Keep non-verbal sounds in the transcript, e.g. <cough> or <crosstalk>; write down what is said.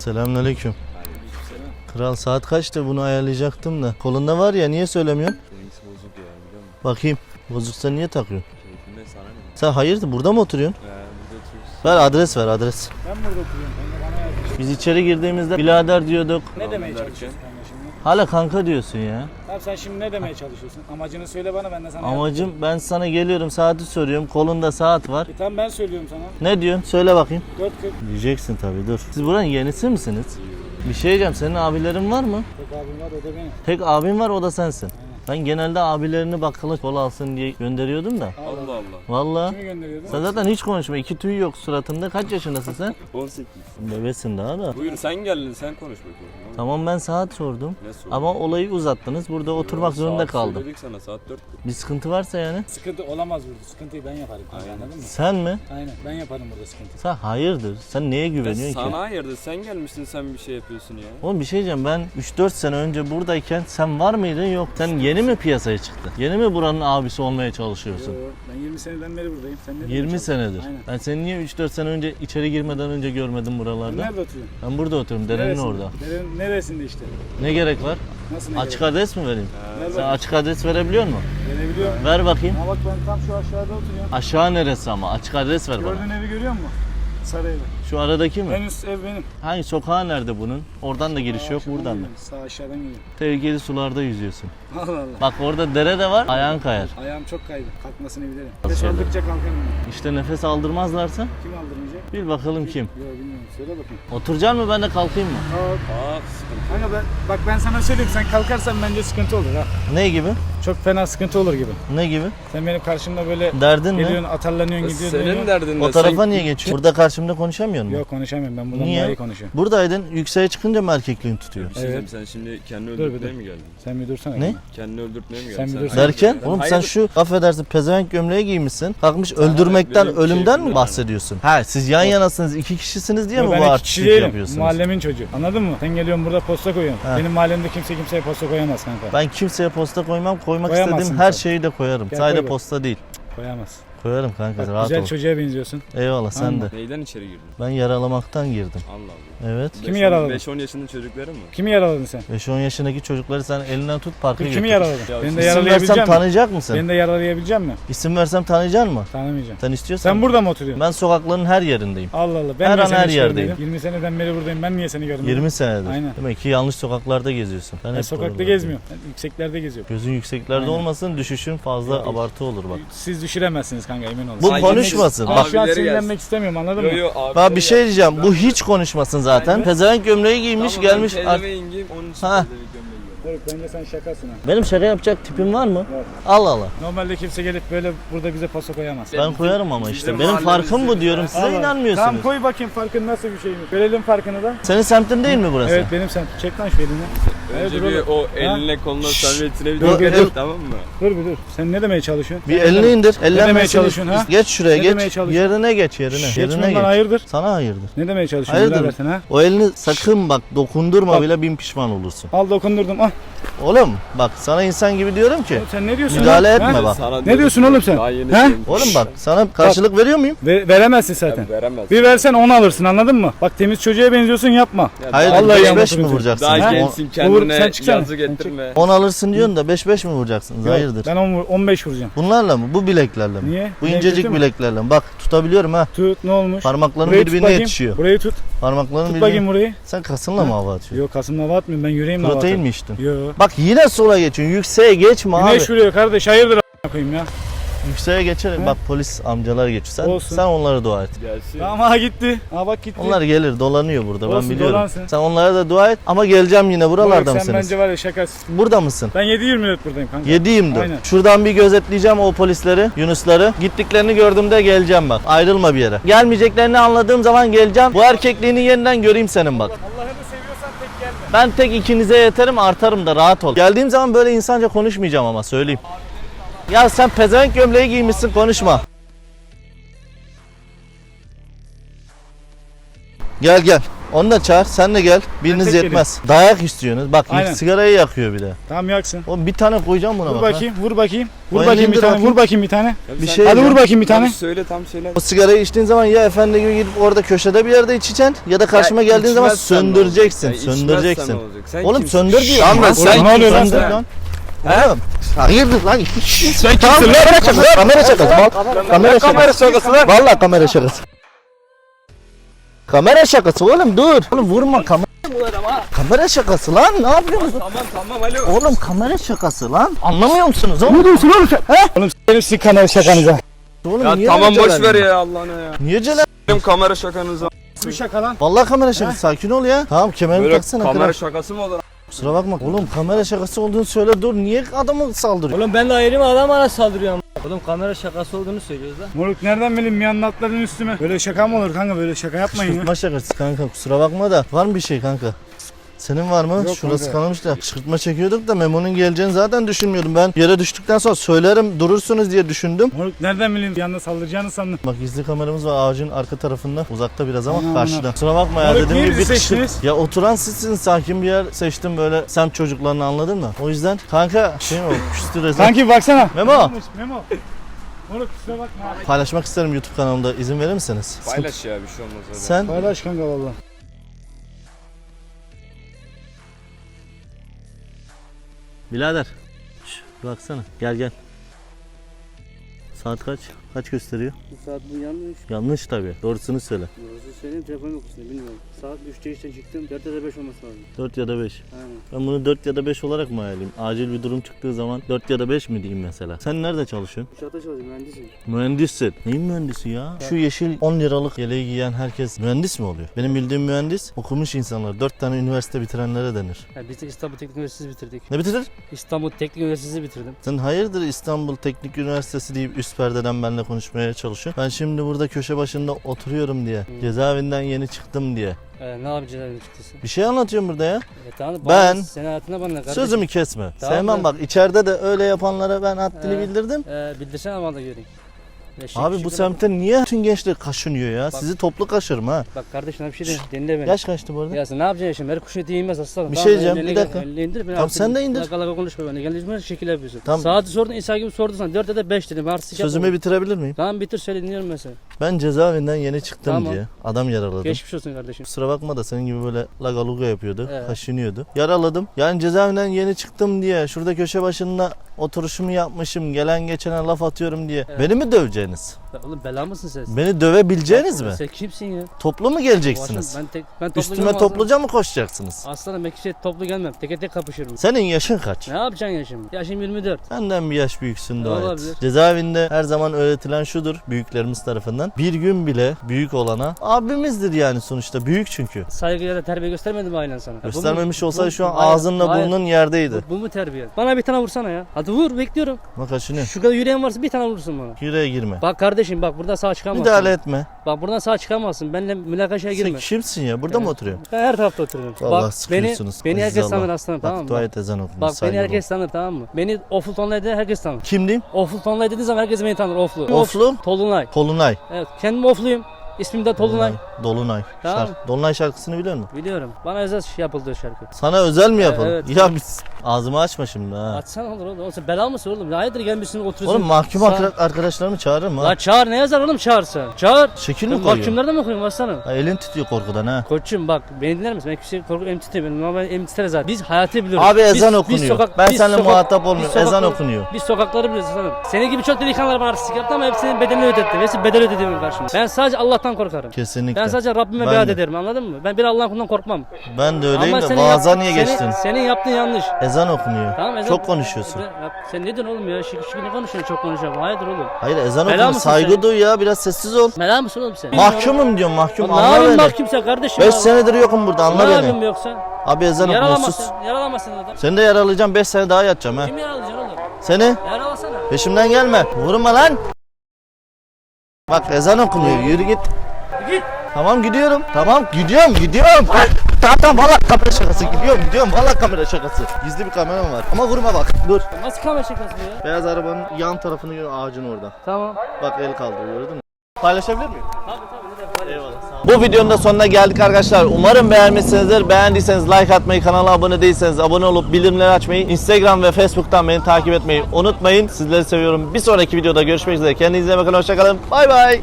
Selamünaleyküm. Kral saat kaçtı bunu ayarlayacaktım da. Kolunda var ya niye söylemiyorsun? Dengesi bozuk ya biliyor musun? Bakayım. Bozuksa niye takıyorsun? Keyfinde sana ne? Sen hayırdır burada mı oturuyorsun? Ee, burada oturuyorsun. Ver adres ver adres. Ben burada oturuyorum. Biz içeri girdiğimizde birader diyorduk. Ne demeye çalışıyorsun? Hala kanka diyorsun ya. Tamam sen şimdi ne demeye çalışıyorsun? Amacını söyle bana ben de sana Amacım ben sana geliyorum saati soruyorum. Kolunda saat var. E tamam ben söylüyorum sana. Ne diyorsun? Söyle bakayım. 4.40 Diyeceksin tabii dur. Siz buranın yenisi misiniz? Bir şey diyeceğim. Senin abilerin var mı? tek abim var o da benim. Tek abin var o da sensin. Ben genelde abilerini bakkala kol alsın diye gönderiyordum da. Allah Allah. Valla. Kimi gönderiyordun? Sen zaten hiç konuşma. iki tüy yok suratında. Kaç yaşındasın sen? <laughs> 18. Bebesin daha da. Buyur sen geldin sen konuş bakayım. Tamam ben saat sordum. Ne sordun? Ama olayı uzattınız. Burada oturmak zorunda Saat kaldım. Söyledik sana saat 4. Bir sıkıntı varsa yani. Sıkıntı olamaz burada. Sıkıntıyı ben yaparım Aynen. anladın mı? Sen mi? Aynen ben yaparım burada sıkıntıyı. Sen hayırdır? Sen neye güveniyorsun ki? Sana hayırdır sen gelmişsin sen bir şey yapıyorsun ya. Oğlum bir şey diyeceğim ben 3-4 sene önce buradayken sen var mıydın yok. Sen yeni mi piyasaya çıktın? Yeni mi buranın abisi olmaya çalışıyorsun? Yo, ben 20 seneden beri buradayım. Sen ne demeye 20 çalışıyorsun? senedir. Aynen. Ben seni niye 3-4 sene önce içeri girmeden önce görmedim buralarda? nerede oturuyorsun? Ben burada oturuyorum derenin Neresinde? orada. Derenin neresinde işte? Ne gerek var? Nasıl ne Açık gerek? adres mi vereyim? Ver Sen bakayım. açık adres verebiliyor musun? Gelebiliyorum. Ver bakayım. Ha bak ben tam şu aşağıda oturuyorum. Aşağı neresi ama? Açık adres ver bana. Gördüğün evi görüyor musun? Sarı evi. Şu aradaki mi? En üst ev benim. Hangi sokağı nerede bunun? Oradan da giriş yok, buradan da. geliyorum, Sağ aşağıdan geliyorum. Tehlikeli sularda yüzüyorsun. Allah Allah. Bak orada dere de var, ayağın kayar. Ayağım çok kaydı. Kalkmasını bilirim. Nefes oldu? aldıkça kalkarım ben. İşte nefes aldırmazlarsa Kim aldırmayacak? bir bakalım kim. Yok bilmiyorum. Söyle bakayım. Oturacaksın mı ben de kalkayım mı? Aa, Bak sıkıntı. kanka ben, bak ben sana söyleyeyim. Sen kalkarsan bence sıkıntı olur ha. Ne gibi? Çok fena sıkıntı olur gibi. Ne gibi? Sen benim karşımda böyle Derdin ne? geliyorsun, atarlanıyorsun, gidiyorsun. Senin dönüyorsun. derdin ne? O tarafa Sen- niye geçiyorsun? Burada karşımda konuşamıyor musun? Yok konuşamıyorum. Ben bundan Niye? daha iyi konuşuyorum. Buradaydın, yükseğe çıkınca mı erkekliğin tutuyor? Bir şey sen şimdi kendini bir öldürtmeye dur. mi geldin? Sen bir dursana. Ne? kanka. Kendini öldürtmeye mi Sen geldin? bir dur. Derken, oğlum sen şu affedersin pezevenk gömleği giymişsin. Kalkmış öldürmekten, benim ölümden mi bahsediyorsun? Ha siz yan yanasınız, iki kişisiniz diye mi Yo, bu artistlik yapıyorsunuz? Mahallemin çocuğu. Anladın mı? Sen geliyorsun burada posta koyuyorsun. Ha. Benim mahallemde kimse kimseye posta koyamaz kanka. Ben kimseye posta koymam, koymak Koyamazsın istediğim her sen. şeyi de koyarım. Gel Sadece koy bak. posta değil. Koyamaz. Koyarım kanka, Bak, rahat güzel ol. çocuğa benziyorsun. Eyvallah sen Tamam. de. Neyden içeri girdin? Ben yaralamaktan girdim. Allah Allah. Evet. Kimi yaraladın? 5-10 yaşında çocukları mı? Kimi yaraladın sen? 5-10 yaşındaki çocukları sen elinden tut parka götür. Kimi yaraladın? Ya Beni de İsim versem yaralayabilecek misin? tanıyacak mısın? Beni de yaralayabilecek misin? İsim versem tanıyacak mı? Tanımayacağım. Sen istiyorsan. Sen burada mı oturuyorsun? Ben sokakların her yerindeyim. Allah Allah. Ben Her niye an seni her hiç yerdeyim. görmedim? 20 seneden beri buradayım. Ben niye seni görmedim? 20 senedir. Aynen. Demek ki yanlış sokaklarda geziyorsun. Ben Ben hep sokakta gezmiyorum. Ben yükseklerde geziyorum. Gözün yükseklerde Aynen. olmasın düşüşün fazla Yok. abartı olur bak. Siz düşüremezsiniz kanka emin olun. Bu Sen- konuşmasın. Bak şu an Abileri sinirlenmek istemiyorum anladın Yo mı? Bak bir şey diyeceğim. Bu hiç konuşmasın zaten. Pezevenk gömleği giymiş gelmiş. Ben Ar- onun için Ha. Doruk bence sen şakasın ha. Benim şaka yapacak tipim var mı? Yok. Allah Allah. Normalde kimse gelip böyle burada bize paso koyamaz. Ben koyarım ama işte. Benim farkım bu diyorum. Size Allah. inanmıyorsunuz. Tamam koy bakayım farkın nasıl bir şeymiş. Görelim farkını da. Senin semtin değil mi burası? Evet benim sen. Çek lan şu elini. Önce Evet, bir o eline koluna servetine bir Dur, dur. tamam mı? Dur bir dur. Sen ne demeye çalışıyorsun? Bir Sen elini ne- indir. Ellenmesini. çalışıyorsun ha? Geç şuraya Ne demeye geç. Yerine geç yerine. Şşş, yerine geç. hayırdır? Sana hayırdır. Ne demeye çalışıyorsun? Hayırdır? Sen ha? O elini sakın bak dokundurma Bak. bile bin pişman olursun. Al dokundurdum ah. Oğlum bak sana insan gibi diyorum ki. Oğlum Sen ne diyorsun Müdahale lan? etme Ha? bak. Sana Ne diyorsun oğlum sen? Daha yeni He? söyleyeyim. Oğlum bak sana karşılık veriyor muyum? Ve- veremezsin zaten. Veremez. Bir versen onu alırsın anladın mı? Bak temiz çocuğa benziyorsun yapma. Ya Hayır daha- Vallahi 5 yanlış 5 mi vuracaksın? Daha Ha? gençsin kendine sen çıksana. yazı getirme. 10 alırsın diyorsun da 5 5 mi vuracaksınız? Yok, Hayırdır? Ben 10 15 vuracağım. Bunlarla mı? Bu bileklerle mi? Niye? Bu Niye, incecik mü? bileklerle mi? Bak tutabiliyorum ha. Tut ne olmuş? Burayı tut birbirine bakayım. yetişiyor. Burayı tut. Parmaklarım Tut birbirine. bakayım burayı. Sen kasınla mı hava atıyorsun? Yok kasımla hava atmıyorum ben yüreğimle hava Protein atarım. mi içtin? Yok. Bak yine sola geçiyorsun. Yükseğe geçme abi. Güneş vuruyor kardeş hayırdır a**ına koyayım ya. Yükseğe geçelim. He? Bak polis amcalar geçiyor. Sen, Olsun. sen onlara dua et. Gelsin. Tamam ha gitti. Ha bak gitti. Onlar gelir dolanıyor burada ben Olsun, biliyorum. dolansın. Sen onlara da dua et ama geleceğim yine buralarda Doruk, mısınız? Sen bence var ya şakasın. Burada mısın? Ben 7-24 buradayım kanka. 7-24. Aynen. Şuradan bir gözetleyeceğim o polisleri, Yunusları. Gittiklerini gördüğümde geleceğim bak. Ayrılma bir yere. Gelmeyeceklerini anladığım zaman geleceğim. Bu erkekliğini yeniden göreyim senin bak. Allah'ını seviyorsan tek gelme. Ben tek ikinize yeterim artarım da rahat ol. Geldiğim zaman böyle insanca konuşmayacağım ama söyleyeyim. Ya sen pezevenk gömleği giymişsin konuşma. Gel gel. Onu da çağır. Sen de gel. Biriniz tek yetmez. Dayak istiyorsunuz. Bak Aynen. sigarayı yakıyor bir de. Tamam yaksın. Oğlum bir tane koyacağım buna Vur bak. ha. bakayım, vur bakayım. Vur Oyunu bakayım bir indir tane, bakayım. vur bakayım bir tane. Bir şey- Hadi vur bakayım bir tane. söyle tam söyle. O sigarayı içtiğin zaman ya efendi gibi gidip orada köşede bir yerde içeceksin ya da karşıma Ya geldiğin zaman söndüreceksin. söndüreceksin. Oğlum kimsin? söndür diyor. Lan ben sen ne oluyor lan Söndür sen? lan. Oğlum. Hayırdır lan? Sen kimsin lan? Kamera şakası. Kamera şakası. Mal. Kamera şakası. Vallahi kamera şakası. Kamera şakası oğlum dur. Oğlum vurma kamera. Kamera şakası lan ne yapıyorsunuz? Tamam tamam alo. Oğlum kamera şakası lan. Anlamıyor musunuz oğlum? diyorsun oğlum sen? He? Oğlum benim sizin kanal şakanıza. Oğlum Ya niye tamam boş ver ya Allah'ına ya. Niye celal? Benim kamera şakanızı. Bu şaka lan. Vallahi kamera şakası sakin ol ya. Tamam kemerini Böyle taksana kamera kral. şakası mı olur? Kusura bakma. Oğlum kamera şakası olduğunu söyle dur. Niye adamı saldırıyor? Oğlum ben de ayrıyım adam bana saldırıyor ama. Oğlum kamera şakası olduğunu söylüyoruz lan. Moruk nereden bileyim bir anda atladın üstüme. Böyle şaka mı olur kanka böyle şaka yapmayın ya. Şırtma şakası kanka kusura bakma da. Var mı bir şey kanka? Senin var mı? Yok Şurası kanka. kanamış da. Şırtma çekiyorduk da Memo'nun geleceğini zaten düşünmüyordum. Ben yere düştükten sonra söylerim durursunuz diye düşündüm. Moruk nereden bileyim anda saldıracağını sandım. Bak gizli kameramız var ağacın arka tarafında. Uzakta biraz ama Aman karşıda. Kusura bakma ya Moruk, dediğim niye bizi bir kişi- seçtiniz? Ya oturan sizsiniz sakin bir yer seçtim böyle semt çocuklarını anladın mı? O yüzden kanka şey mi o küstü resmen. Kanki baksana. Memo. Memo. Moruk kusura bakma. Paylaşmak isterim YouTube kanalımda izin verir misiniz? Paylaş ya bir şey olmaz öyle. Sen Paylaş kanka valla. Birader. Şş, baksana. Gel gel. Saat kaç? Kaç gösteriyor? Bu saat bu yanlış. Yanlış tabii. Doğrusunu söyle. Doğrusu söyleyeyim telefon yok üstünde bilmiyorum. Saat 3'te işten çıktım. 4'te de 5 olması lazım. 4 ya da 5. Aynen. Ben bunu 4 ya da 5 olarak mı ayarlayayım? Acil bir durum çıktığı zaman 4 ya da 5 mi diyeyim mesela? Sen nerede çalışıyorsun? Uçakta çalışıyorum mühendisim. Mühendissin. Neyin mühendisi ya? Şu yeşil 10 liralık yeleği giyen herkes mühendis mi oluyor? Benim bildiğim mühendis okumuş insanlar. 4 tane üniversite bitirenlere denir. Ya biz de İstanbul Teknik Üniversitesi bitirdik. Ne bitirir? İstanbul Teknik Üniversitesi bitirdim. Sen hayırdır İstanbul Teknik Üniversitesi deyip üst perdeden benimle konuşmaya çalışıyorsun. Ben şimdi burada köşe başında oturuyorum diye. Cezaevinden yeni çıktım diye. Ee, ne yapacağız abi çıktısı? Bir şey anlatıyorum burada ya. E, tamam, Ben- Senin hayatına bana kardeşim? Sözümü kesme. Tamam Sevmem ben- bak içeride de öyle yapanlara ben haddini Ee, bildirdim. Ee, bildirsene bana da göreyim. Eşek Abi bu semtte niye bütün gençler kaşınıyor ya? Sizi toplu kaşırım ha. Bak kardeşim bir şey de dinle beni. Yaş kaçtı bu arada? Ya sen ne yapacaksın şimdi? Her kuşu eti yemez aslanım. Bir şey diyeceğim, elini- bir dakika. elini indir. beni Tamam, artık sen de indir. Laka laka konuşma beni. Kendine şekil yapıyorsun. Tamam. Saati sordun İsa gibi sordu sana. 4'te de 5 dedim. Artık Sözümü bitirebilir miyim? Tamam bitir söyle dinliyorum ben seni. Ben cezaevinden yeni çıktım Tamam. diye adam yaraladım. Geçmiş olsun kardeşim. Kusura bakma da senin gibi böyle lagaluga yapıyordu. Evet. Kaşınıyordu. Yaraladım. Yani cezaevinden yeni çıktım diye şurada köşe başında oturuşumu yapmışım. Gelen geçene laf atıyorum diye. Evet. Beni mi döveceğiniz? Ya Oğlum bela mısın sen? Beni dövebileceğiniz mi? Sen kimsin ya? Toplu mu geleceksiniz? Ben tek ben toplu Üstüme gelmem topluca mı koşacaksınız? Aslanım. Aslanım ben kişiye toplu gelmem. Teke tek kapışırım. Senin yaşın kaç? Ne yapacaksın yaşım? Yaşım 24. Benden bir yaş büyüksün dua et. Olabilir. Cezaevinde her zaman öğretilen şudur büyüklerimiz tarafından. Bir gün bile büyük olana abimizdir yani sonuçta. Büyük çünkü. Saygı ya da terbiye göstermedi mi ailen sana? Göstermemiş olsaydı şu an hayır, ağzınla hayır. burnun yerdeydi. Bu, mu terbiye? Bana bir tane vursana ya. Hadi vur bekliyorum. Bak kaşınıyor. Şu kadar yüreğin varsa bir tane vurursun bana. Yüreğe girme. Bak kardeşim bak buradan sağ çıkamazsın. Müdahale etme. Bak buradan sağ çıkamazsın. Benimle münakaşaya Sen girme. kimsin ya? Burada mı oturuyorsun? Ben her tarafta oturuyorum. Vallahi bak beni, sıkıyorsunuz. beni herkes Allah. tanır aslanım Bak tamam mı? dua Bak, et ezan okumuş. bak beni saygılı ol. herkes tanır tamam mı? Beni Oflu Tonlay dediğin herkes tanır. Kim diyeyim? Oflu Tonlay dediğin zaman herkes beni tanır Oflu. Oflu? Tolunay. Kolunay. Evet kendim Ofluyum. İsmim de Tolunay. Dolunay. Tamam. Şark- Dolunay şarkısını biliyor musun? Biliyorum. Bana özel şey yapıldı şarkı. Sana özel mi yapalım? evet. Ya biz ağzımı açma şimdi ha. Açsana olur oğlum. Oğlum sen bela mısın oğlum? Hayırdır gelmişsin oturuyorsun. Oğlum mahkum Sağ- arkadaş- arkadaşlarımı çağırırım ha. La çağır ne yazar oğlum çağırsa? Çağır. Şekil mi Ben koyuyor? mahkumlarda mı koyayım aslanım? Ha, elin titriyor korkudan ha. Koçum bak beni dinler misin? Ben küçük korku em titriyor. Ben normal em titrer zaten. Biz hayatı biliyoruz. Abi ezan Biz- okunuyor. biz sokak- ben biz seninle sokak- muhatap biz olmuyorum. Ezan okunuyor. Biz sokakları biliyoruz aslanım. Senin gibi çok delikanlılar bana artistik yaptı ama hepsinin bedelini ödettim. Hepsi bedel ödediğim karşımda. Ben sadece Allah'tan korkarım. Kesinlikle. Ben sadece Rabbime Ben biat de. ederim anladın mı? Ben bir Allah'ın kulundan korkmam. Ben de öyleyim ama de senin vaaza niye senin- geçtin? Senin yaptığın yanlış. Ezan okunuyor. Tamam ezan- Çok konuşuyorsun. Ya Sen ne diyorsun oğlum ya? Şık şık ne konuşuyorsun çok konuşuyorum. Hayırdır oğlum? Hayır ezan Bela okunuyor. mısın Saygı sen? duy ya biraz sessiz ol. Mela mısın oğlum sen? Mahkumum diyorum mahkum. Ne Anla yapayım beni. bak kimse kardeşim? 5 ya. senedir yokum burada Ne anla yapayım beni. yoksa? Abi ezan okunuyor sus. Yaralamasın. Yaralamasın adam. Seni de yaralayacağım 5 sene daha yatacağım ha. Kim yaralayacaksın oğlum? Seni Yaralasana. peşimden gelme. Vurma lan. Bak ezan okunuyor yürü git. Git. Tamam gidiyorum. Tamam gidiyorum gidiyorum. Tamam tamam valla kamera şakası gidiyorum gidiyorum valla kamera şakası. Gizli bir kameram var. Ama vurma bak dur. Nasıl kamera şakası bu ya? Beyaz arabanın yan tarafını gör ağacın orada. Tamam. Bak el kaldırıyor gördün mü? Paylaşabilir miyim? Tabii tabii. Bu videonun da sonuna geldik arkadaşlar. Umarım beğenmişsinizdir. Beğendiyseniz like atmayı, kanala abone değilseniz abone olup bildirimleri açmayı, Instagram ve Facebook'tan beni takip etmeyi unutmayın. Sizleri seviyorum. Bir sonraki videoda görüşmek üzere. Kendinize iyi bakın. Hoşçakalın. Bay bay.